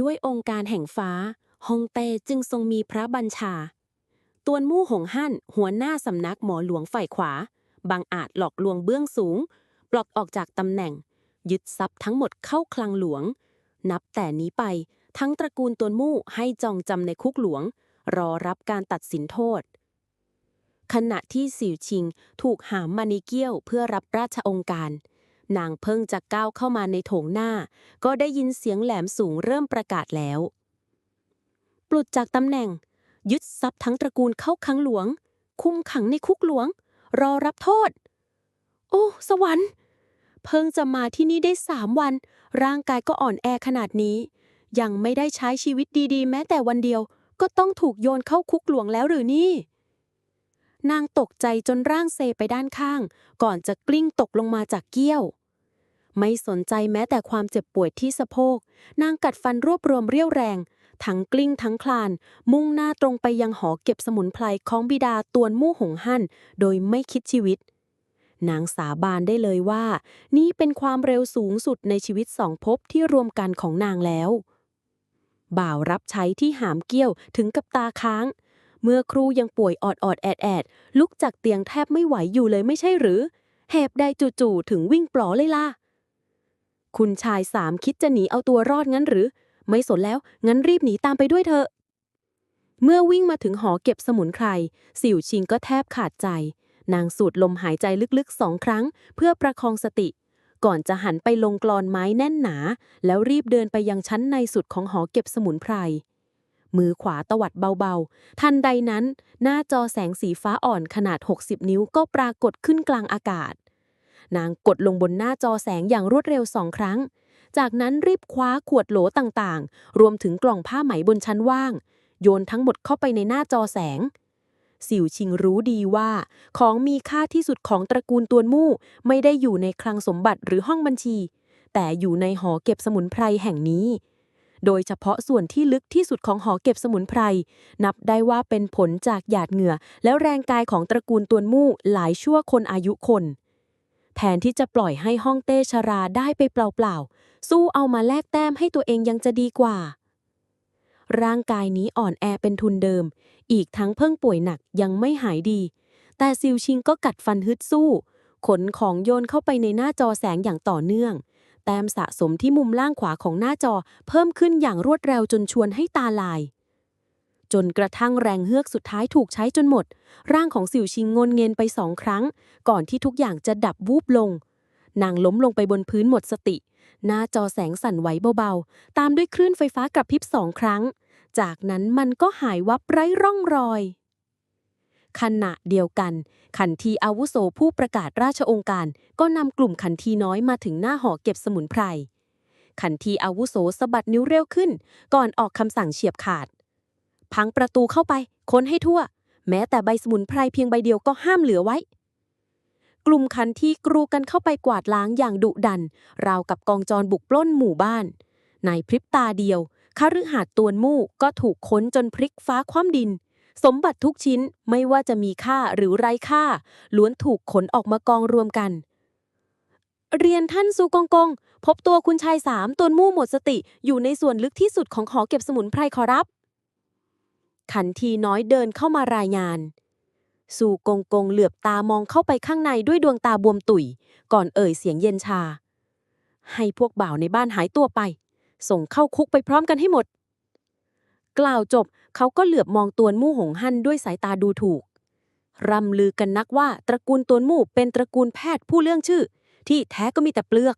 ด้วยองค์การแห่งฟ้าฮองเต้จึงทรงมีพระบัญชา ตวนมู่หงฮั่น หัวหน้าสำนักหมอหลวงฝ่ายขวา บางอาจหลอกลวงเบื้องสูง ปลดออกจากตำแหน่ง ยึดทรัพย์ทั้งหมดเข้าคลังหลวง นับแต่นี้ไปทั้งตระกูลตวนมู่ให้จองจำในคุกหลวง รอรับการตัดสินโทษ ขณะที่สิวชิงถูกหามมาในเกี้ยวเพื่อรับราชองค์การ นางเพิ่งจะก้าวเข้ามาในโถงหน้า ก็ได้ยินเสียงแหลมสูงเริ่มประกาศแล้ว ปลดจากตำแหน่ง ยึดทรัพย์ทั้งตระกูลเข้าขังหลวง คุมขังในคุกหลวง รอรับโทษ โอ้ สวรรค์ เพิ่งจะมาที่นี่ได้สามวัน ร่างกายก็อ่อนแอขนาดนี้ ยังไม่ได้ใช้ชีวิตดีๆ แม้แต่วันเดียว ก็ต้องถูกโยนเข้าคุกหลวงแล้วหรือนี่นางตกใจจนร่างเซไปด้านข้าง ก่อนจะกลิ้งตกลงมาจากเกี้ยว ไม่สนใจแม้แต่ความเจ็บปวยที่สะโพก นางกัดฟันรวบรวมเรี่ยวแรง ทั้งกลิ้งทั้งคลาน มุ่งหน้าตรงไปยังหอเก็บสมุนไพรของบิดาตวนมู่หงหั่น โดยไม่คิดชีวิต นางสาบานได้เลยว่า นี่เป็นความเร็วสูงสุดในชีวิตสองภพที่รวมกันของนางแล้ว บ่าวรับใช้ที่หามเกี้ยวถึงกับตาค้าง เมื่อครูยังป่วยออดออดๆแอดแอดๆลุกจากเตียงแทบไม่ไหวอยู่เลยไม่ใช่หรือแหบใดจู่ๆถึงวิ่งปลอเลยล่ะ คุณชายสามคิดจะหนีเอาตัวรอดงั้นหรือ ไม่สนแล้ว งั้นรีบหนีตามไปด้วยเถอะ เมื่อวิ่งมาถึงหอเก็บสมุนไพรสิวชิงก็แทบขาดใจ นางสูดลมหายใจลึกๆสองครั้ง เพื่อประคองสติ ก่อนจะหันไปลงกลอนไม้แน่นหนา แล้วรีบเดินไปยังชั้นในสุดของหอเก็บสมุนไพรมือขวาตวัดเบาๆ ทันใดนั้น หน้าจอแสงสีฟ้าอ่อนขนาด 60 นิ้วก็ปรากฏขึ้นกลางอากาศ นางกดลงบนหน้าจอแสงอย่างรวดเร็วสองครั้ง จากนั้นรีบคว้าขวดโหลต่างๆ รวมถึงกล่องผ้าไหมบนชั้นว่าง โยนทั้งหมดเข้าไปในหน้าจอแสง สิวชิงรู้ดีว่า ของมีค่าที่สุดของตระกูลตวนมู่ไม่ได้อยู่ในคลังสมบัติหรือห้องบัญชี แต่อยู่ในหอเก็บสมุนไพรแห่งนี้โดยเฉพาะส่วนที่ลึกที่สุดของหอเก็บสมุนไพร นับได้ว่าเป็นผลจากหยาดเหงื่อ และแรงกายของตระกูลตวนมู่หลายชั่วคนอายุคน แทนที่จะปล่อยให้ห้องเต้ชราได้ไปเปล่าๆ สู้เอามาแลกแต้มให้ตัวเองยังจะดีกว่า ร่างกายนี้อ่อนแอเป็นทุนเดิม อีกทั้งเพิ่งป่วยหนักยังไม่หายดี แต่ซิวชิงก็กัดฟันฮึดสู้ ขนของโยนเข้าไปในหน้าจอแสงอย่างต่อเนื่อง แต้มสะสมที่มุมล่างขวาของหน้าจอเพิ่มขึ้นอย่างรวดเร็วจนชวนให้ตาลาย จนกระทั่งแรงเฮือกสุดท้ายถูกใช้จนหมด ร่างของสิวชิงงนเงินไปสองครั้ง ก่อนที่ทุกอย่างจะดับวูบลง นางล้มลงไปบนพื้นหมดสติ หน้าจอแสงสั่นไหวเบาๆ ตามด้วยคลื่นไฟฟ้ากระพริบสองครั้ง จากนั้นมันก็หายวับไร้ร่องรอยขณะเดียวกัน ขันทีอาวุโสผู้ประกาศราชองค์การ ก็นำกลุ่มขันทีน้อยมาถึงหน้าหอเก็บสมุนไพร ขันทีอาวุโสสะบัดนิ้วเร็วขึ้น ก่อนออกคำสั่งเฉียบขาด พังประตูเข้าไป ค้นให้ทั่ว แม้แต่ใบสมุนไพรเพียงใบเดียวก็ห้ามเหลือไว้ กลุ่มขันที่กรูกันเข้าไปกวาดล้างอย่างดุดัน ราวกับกองจรบุกปล้นหมู่บ้าน ในพริบตาเดียวคฤหาสน์ตวนมู่ก็ถูกค้นจนพลิกฟ้าคว่ำดิน สมบัติทุกชิ้นไม่ว่าจะมีค่าหรือไร้ค่า ล้วนถูกขนออกมากองรวมกัน เรียนท่านซูกงกง พบตัวคุณชายสามตัวมู่หมดสติอยู่ในส่วนลึกที่สุดของหอเก็บสมุนไพรขอรับ ขันทีน้อยเดินเข้ามารายงาน สู่กงกงเหลือบตามองเข้าไปข้างในด้วยดวงตาบวมตุ๋ยก่อนเอ่ยเสียงเย็นชา ให้พวกบ่าวในบ้านหายตัวไป ส่งเข้าคุกไปพร้อมกันให้หมด กล่าวจบเขาก็เหลือบมองตวนมู่หงหันด้วยสายตาดูถูกร่ำลือกันนักว่าตระกูลตวนมู่เป็นตระกูลแพทย์ผู้เรื่องชื่อ ที่แท้ก็มีแต่เปลือก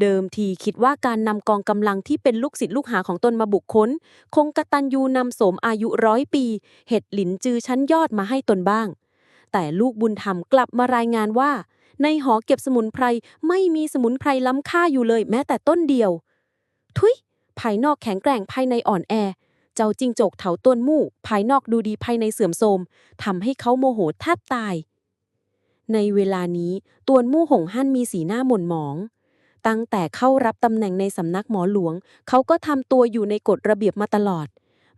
เดิมทีคิดว่าการนำกองกำลังที่เป็นลูกศิษย์ลูกหาของตนมาบุกค้น คงกระตันยูนำโสมอายุร้อยปี เห็ดหลินจือชั้นยอดมาให้ตนบ้าง แต่ลูกบุญธรรมกลับมารายงานว่า ในหอเก็บสมุนไพรไม่มีสมุนไพรล้ำค่าอยู่เลยแม้แต่ต้นเดียว ทุย ภายนอกแข็งแกร่งภายในอ่อนแอ เจ้าจิงจกเถาต้นมู่ ภายนอกดูดีภายในเสื่อมโทรมทำให้เขาโมโหแทบตาย ในเวลานี้ตวนมู่หงหั่นมีสีหน้าหม่นหมอง ตั้งแต่เข้ารับตำแหน่งในสำนักหมอหลวง เขาก็ทำตัวอยู่ในกฎระเบียบมาตลอด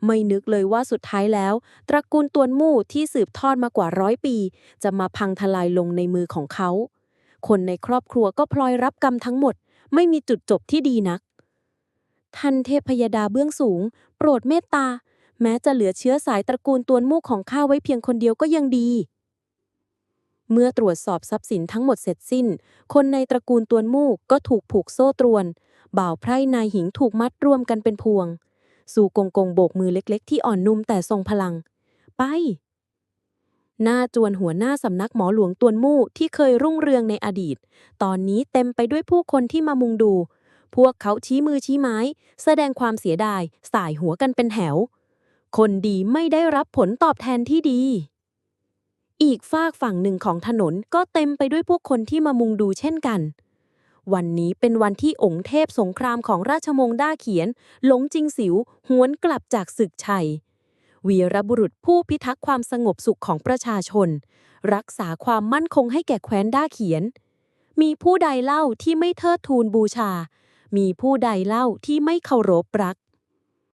ไม่นึกเลยว่าสุดท้ายแล้ว ตระกูลตวนมู่ที่สืบทอดมากว่าร้อยปี จะมาพังทลายลงในมือของเขา คนในครอบครัวก็พลอยรับกรรมทั้งหมด ไม่มีจุดจบที่ดีนัก ท่านเทพยดาเบื้องสูง โปรดเมตตา แม้จะเหลือเชื้อสายตระกูลตวนมูกของข้าไว้เพียงคนเดียวก็ยังดี เมื่อตรวจสอบทรัพย์สินทั้งหมดเสร็จสิ้น คนในตระกูลตวนมูกก็ถูกผูกโซ่ตรวน บ่าวไพร่นายหิงถูกมัดรวมกันเป็นพวง สู่กงกงโบกมือเล็กๆ ที่อ่อนนุ่มแต่ทรงพลัง ไป หน้าจวนหัวหน้าสำนักหมอหลวงตวนมู่ที่เคยรุ่งเรืองในอดีต ตอนนี้เต็มไปด้วยผู้คนที่มามุงดู พวกเขาชี้มือชี้ไม้ แสดงความเสียดาย สายหัวกันเป็นแถว คนดีไม่ได้รับผลตอบแทนที่ดี อีกฝากฝั่งหนึ่งของถนนก็เต็มไปด้วยผู้คนที่มามุงดูเช่นกัน วันนี้เป็นวันที่องค์เทพสงครามของราชมงด้าเขียน หลงจิงสิว หวนกลับจากศึกชัย วีรบุรุษผู้พิทักษ์ความสงบสุขของประชาชน รักษาความมั่นคงให้แก่แคว้นด้าเขียน มีผู้ใดเล่าที่ไม่เทิดทูนบูชา มีผู้ใดเล่าที่ไม่เคารพรัก